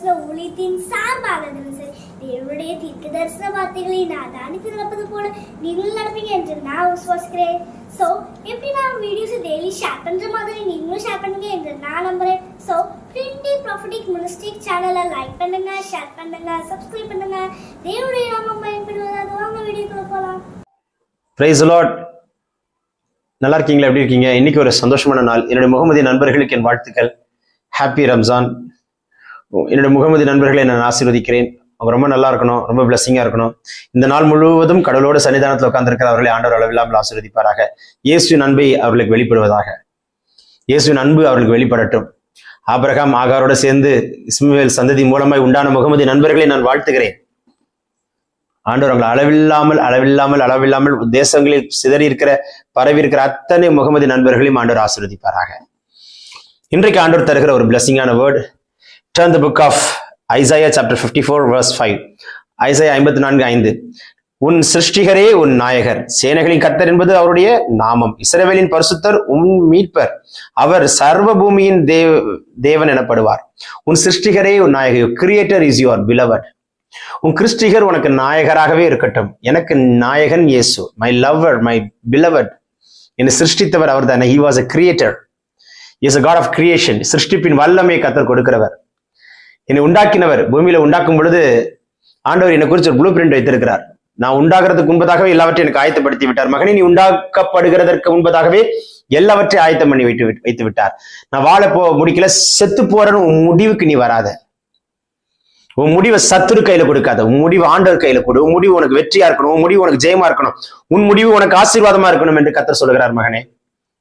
தரிசன ஊழியத்தின் சார்பாக சரி தேவனுடைய தீர்க்க தரிசன வார்த்தைகளை நான் தானித்து நடப்பது போல நீங்களும் நடப்பீங்க என்று நான் விசுவாசிக்கிறேன் ஸோ எப்படி நான் வீடியோஸை டெய்லி ஷேர் பண்ணுற மாதிரி நீங்களும் ஷேர் பண்ணுங்க என்று நான் நம்புறேன் ஸோ பிரிண்டி ப்ராஃபிட்டிக் மினிஸ்டிக் சேனலை லைக் பண்ணுங்க ஷேர் பண்ணுங்க சப்ஸ்கிரைப் பண்ணுங்க தேவனுடைய நாமம் பயன்படுவதாக வாங்க வீடியோக்குள்ள போகலாம் பிரைஸ் லாட் நல்லா இருக்கீங்களா எப்படி இருக்கீங்க இன்னைக்கு ஒரு சந்தோஷமான நாள் என்னுடைய முகமதி நண்பர்களுக்கு என் வாழ்த்துக்கள் ஹாப்பி ரம்ஜான் என்னுடைய முகமதி நண்பர்களை நான் ஆசீர்வதிக்கிறேன். அவங்க ரொம்ப நல்லா இருக்கணும் ரொம்ப பிளஸ்ஸிங்கா இருக்கணும். இந்த நாள் முழுவதும் கடவுளோட சன்னிதானத்தில் உட்கார்ந்திருக்கிற அவர்களை ஆண்டவர் அளவில்லாமல் ஆசீர்வதிப்பாராக. இயேசுவின் அன்பை அவர்களுக்கு வெளிப்படுவதாக. இயேசுவின் அன்பு அவர்களுக்கு வெளிப்படட்டும். ஆபிரகாம் ஆகாரோட சேர்ந்து இஸ்மேல் சந்ததி மூலமாய் உண்டான முகமதி நண்பர்களை நான் வாழ்த்துகிறேன். ஆண்டவர் அளவில்லாமல் அளவில்லாமல் அளவில்லாமல் தேசங்களில் சிதறி இருக்கிற பரவி இருக்கிற அத்தனை முகமது நண்பர்களையும் ஆண்டவர் ஆசீர்வதிப்பாராக. இன்றைக்கு ஆண்டவர் தருகிற ஒரு பிளஸிங்கான word turn the book of Isaiah chapter fifty four verse five Isaiah ஐம்பத்தி நான்கு ஐந்து. உன் சிருஷ்டிகரே உன் நாயகர். சேனைகளின் கர்த்தர் என்பது அவருடைய நாமம். இஸ்ரவேலின் பரிசுத்தர் உன் மீட்பர். அவர் சர்வ பூமியின் தேவ தேவன் எனப்படுவார். உன் சிருஷ்டிகரே உன் நாயகர். கிரியேட்டர் இஸ் யுவர் பிலவட் உன் கிறிஸ்டிகர் உனக்கு நாயகராகவே இருக்கட்டும். எனக்கு நாயகன் இயேசு. மை லவ்வர் மை பிலவட் என்னை சிருஷ்டித்தவர் அவர் தான் he was a creator is a god of creation சிருஷ்டிப்பின் வல்லமையை கத்தர் கொடுக்கிறவர். என்னை உண்டாக்கினவர் பூமியில உண்டாக்கும் பொழுது ஆண்டவர் என்னை குறித்து ஒரு ப்ளூ பிரிண்ட் வைத்திருக்கிறார். நான் உண்டாகிறதுக்கு முன்பதாகவே எல்லாவற்றையும் எனக்கு ஆயத்தப்படுத்தி விட்டார். மகனே நீ உண்டாக்கப்படுகிறதற்கு முன்பதாகவே எல்லாவற்றையும் ஆயத்தம் பண்ணி வைத்து வைத்து விட்டார். நான் வாழ போ முடிக்கல செத்து போறன்னு உன் முடிவுக்கு நீ வராத. உன் முடிவை சத்துரு கையில கொடுக்காத. உன் முடிவு ஆண்டவர் கையில கொடு. உன் முடிவு உனக்கு வெற்றியா இருக்கணும். உன் முடிவு உனக்கு ஜெயமா இருக்கணும். உன் முடிவு உனக்கு ஆசீர்வாதமா இருக்கணும் என்று கத்த சொல்லுகிறார் மகனே.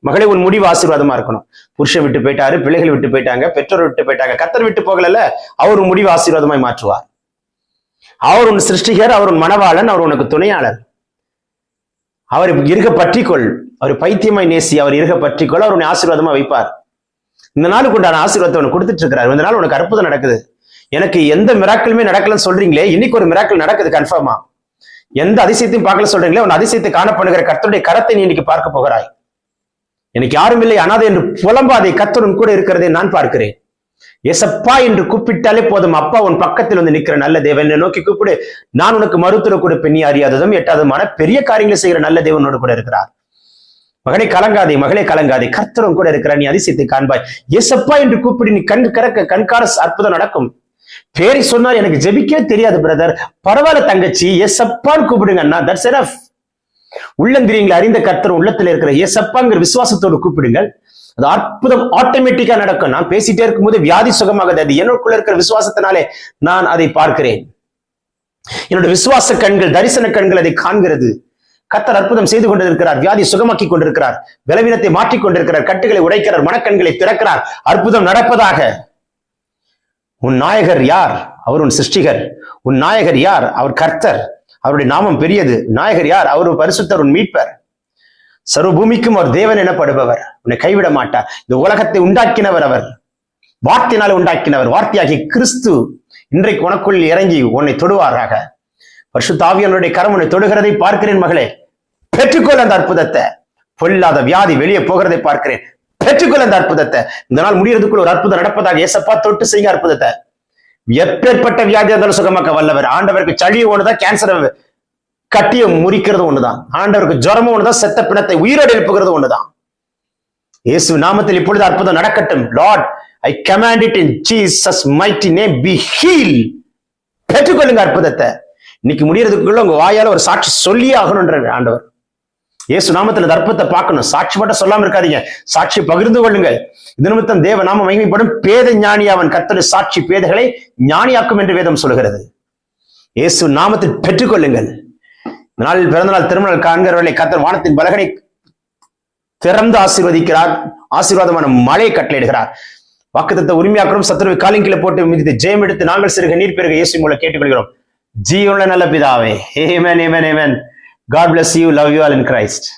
மகளே உன் முடிவு ஆசீர்வாதமா இருக்கணும். புருஷன் விட்டு போயிட்டாரு பிள்ளைகள் விட்டு போயிட்டாங்க பெற்றோர் விட்டு போயிட்டாங்க. கத்தர் விட்டு போகல அவர் உன் முடிவு ஆசீர்வாதமாய் மாற்றுவார். அவர் உன் சிருஷ்டிகர் அவர் உன் மனவாளன் அவர் உனக்கு துணையாளர். அவர் இருக பற்றிக்கொள். அவர் பைத்தியமாய் நேசி அவர் இருக பற்றிக்கொள். அவர் உன்னை ஆசீர்வாதமா வைப்பார். இந்த நாளுக்கு உண்டான ஆசீர்வாதத்தை உனக்கு கொடுத்துட்டு இருக்கிறார் இந்த நாள் உனக்கு அற்புதம் நடக்குது. எனக்கு எந்த மிராக்களுமே நடக்கலன்னு சொல்றீங்களே இன்னைக்கு ஒரு மிராக்கள் நடக்குது கன்ஃபார்மா எந்த அதிசயத்தையும் பார்க்கல சொல்றீங்களே உன் அதிசயத்தை காணப்படுகிற கர்த்தருடைய கரத்தை நீ இன்னைக்கு பார்க்க போகிறாய். எனக்கு யாரும் இல்லை அனாதை என்று புலம்பாதே கத்தரும் கூட இருக்கிறதை நான் பார்க்கிறேன். எசப்பா என்று கூப்பிட்டாலே போதும் அப்பா உன் பக்கத்தில் வந்து நிற்கிற நல்ல தேவன். என்னை நோக்கி கூப்பிடு நான் உனக்கு மருத்துவ கூட பெண்ணி அறியாததும் எட்டாததுமான பெரிய காரியங்களை செய்கிற நல்ல தேவனோடு கூட இருக்கிறார். மகனை கலங்காதே மகளே கலங்காதே கர்த்தரும் கூட இருக்கிறார் நீ அதிசயத்தை காண்பாய். எசப்பா என்று கூப்பிடு நீ கண் கறக்க கண்கார அற்புதம் நடக்கும். பேரை சொன்னால் எனக்கு ஜெபிக்கவே தெரியாது பிரதர் பரவாயில்ல தங்கச்சி எசப்பான்னு கூப்பிடுங்க அண்ணா. தட்ஸ் எனஃப் உள்ளந்திரியங்களை அறிந்த கர்த்தர் உள்ளத்துல இருக்கிற ஏசப்பாங்கிற விசுவாசத்தோடு கூப்பிடுங்கள். அது அற்புதம் ஆட்டோமேட்டிக்கா நடக்கும். நான் பேசிட்டே இருக்கும்போது வியாதி சுகமாகுது. அது என்னுக்குள்ள இருக்கிற விசுவாசத்தினாலே நான் அதை பார்க்கிறேன். என்னோட விசுவாச கண்கள் தரிசன கண்கள் அதை காண்கிறது. கத்தர் அற்புதம் செய்து கொண்டிருக்கிறார். வியாதி சுகமாக்கி கொண்டிருக்கிறார். பலவீனத்தை மாற்றிக் கொண்டிருக்கிறார். கட்டுகளை உடைக்கிறார். மனக்கண்களை திறக்கிறார். அற்புதம் நடப்பதாக. உன் நாயகர் யார்? அவர் உன் சிருஷ்டிகர். உன் நாயகர் யார்? அவர் கர்த்தர். அவருடைய நாமம் பெரியது. நாயகர் யார்? அவர் பரிசுத்தர் உன் மீட்பர். சர்வபூமிக்கும் அவர் தேவன் எனப்படுபவர். உன்னை கைவிட மாட்டார். இந்த உலகத்தை உண்டாக்கினவர் அவர். வார்த்தையினால் உண்டாக்கினவர். வார்த்தையாகி கிறிஸ்து இன்றைக்கு உனக்குள் இறங்கி உன்னை தொடுவாராக. பரிசுத்தாவியனுடைய கரம் உன்னை தொடுகிறதை பார்க்கிறேன் மகளே. பெற்றுக்கொள் அந்த அற்புதத்தை. பொல்லாத வியாதி வெளியே போகிறதை பார்க்கிறேன். பெற்றுக்கொள் அந்த அற்புதத்தை. இந்த நாள் முடியறதுக்குள்ள ஒரு அற்புதம் நடப்பதாக ஏசப்பா தொட்டு செய்ய அற்புதத்தை. எப்பேற்பட்ட வியாதி இருந்தாலும் சுகமாக்க வல்லவர். ஆண்டவருக்கு சளி ஒண்ணுதான் கேன்சர் கட்டிய முறிக்கிறது ஒண்ணுதான். ஆண்டவருக்கு ஜுரமும் ஒண்ணுதான் செத்த பிணத்தை உயிரோடு எழுப்புகிறது ஒண்ணுதான். இயேசு நாமத்தில் இப்பொழுது அற்புதம் நடக்கட்டும். Lord I command it in Jesus mighty name be heal பெற்றுக்கொள்ளுங்க அற்புதத்தை. இன்னைக்கு முடியறதுக்குள்ள உங்க வாயால ஒரு சாட்சி சொல்லியே ஆகணும்ன்ற ஆண்டவர். இயேசு நாமத்துல தர்ப்பத்தை பார்க்கணும். சாட்சி மட்டும் சொல்லாம இருக்காதீங்க. சாட்சி பகிர்ந்து கொள்ளுங்கள். இது நிமித்தம் தேவ நாம மகிமைப்படும் பேத ஞானி அவன் கத்தலு சாட்சி பேதைகளை ஞானியாக்கும் என்று வேதம் சொல்கிறது இயேசு நாமத்தில் பெற்றுக்கொள்ளுங்கள். நாளில் பிறந்தநாள் திருமணம் காண்கிறவர்களை கத்தர் வானத்தின் பலகனை திறந்து ஆசீர்வதிக்கிறார். ஆசீர்வாதமான மழையை கட்டளையிடுகிறார். வாக்குத்தத்தை உரிமையாக்கிறோம் சத்துருவை காலிங்கில போட்டு மிதித்து ஜெயம் எடுத்து நாங்கள் சிறுக நீர் பெருக இயேசு மூலம் கேட்டுக்கொள்கிறோம். ஜீவன நல்ல பிதாவே. ஏமேன் ஏமேன் ஏமேன் God bless you. Love you all in Christ.